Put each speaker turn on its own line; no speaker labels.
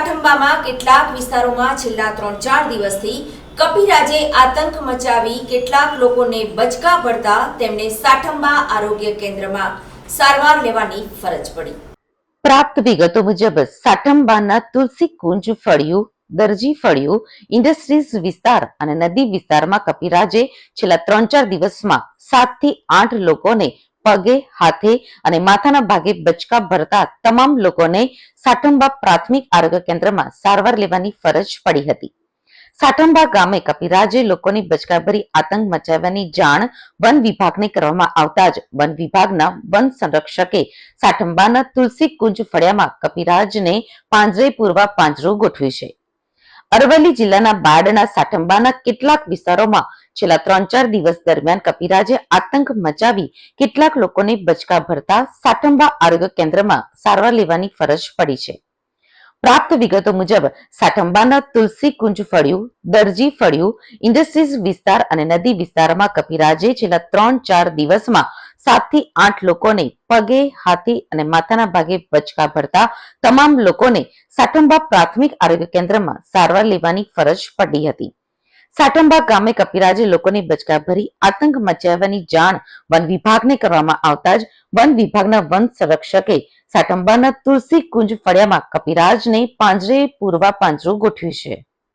કેટલાક વિસ્તારોમાં છેલ્લા ત્રણ ચાર દિવસથી કપિરાજે આતંક મચાવી કેટલાક લોકોને બચકા ભરતા તેમને સાઠંબા આરોગ્ય કેન્દ્રમાં સારવાર લેવાની ફરજ પડી.
પ્રાપ્ત વિગતો મુજબ, સાઠંબાના તુલસી કુંજ ફળિયું, દરજી ફળિયું, ઇન્ડસ્ટ્રીઝ વિસ્તાર અને નદી વિસ્તારમાં કપિરાજે છેલ્લા ત્રણ ચાર દિવસમાં સાતથી આઠ લોકોને પગે, હાથે અને માથાના ભાગે બચકા ભરતા તમામ લોકોને સાઠંબા પ્રાથમિક આરોગ્ય કેન્દ્રમાં સારવાર લેવાની ફરજ પડી હતી. સાઠંબા ગામે કપિરાજે લોકોની બચકાભરી આતંક મચાવવાની જાણ વન વિભાગને કરવામાં આવતા જ વન વિભાગના વન સંરક્ષકે સાઠંબાના તુલસી કુંજ ફળિયામાં કપિરાજને પાંજરે પૂરવા પાંજરું ગોઠવ્યું છે. અરવલ્લી જિલ્લાના બાડના સાઠંબાના કેટલાક વિસ્તારોમાં છેલ્લા ત્રણ ચાર દિવસ દરમિયાન કપિરાજે આતંક મચાવી કેટલાક લોકોને બચકા ભરતા સાઠંબા આરોગ્ય કેન્દ્રમાં સારવાર લેવાની ફરજ પડી છે. પ્રાપ્ત વિગતો મુજબ, સાઠંબાના તુલસી કુંજ ફળિયું, દરજી ફળિયું, ઇન્ડસ્ટ્રીઝ વિસ્તાર અને નદી વિસ્તારમાં કપિરાજે છેલ્લા ત્રણ ચાર દિવસમાં સાતથી આઠ લોકોને પગે, હાથી અને માથાના ભાગે બચકા ભરતા તમામ લોકોને સાટંબા પ્રાથમિક આરોગ્ય કેન્દ્રમાં સારવાર લેવાની ફરજ પડી હતી. સાટંબા ગામે કપિરાજે લોકોને બચકા ભરી આતંક મચાવવાની જાણ વન વિભાગને કરવામાં આવતા જ વન વિભાગના વન સંરક્ષકે સાટંબાના તુલસી કુંજ ફળિયામાં કપિરાજને પાંજરે પૂરવા પાંજરું ગોઠવ્યું છે.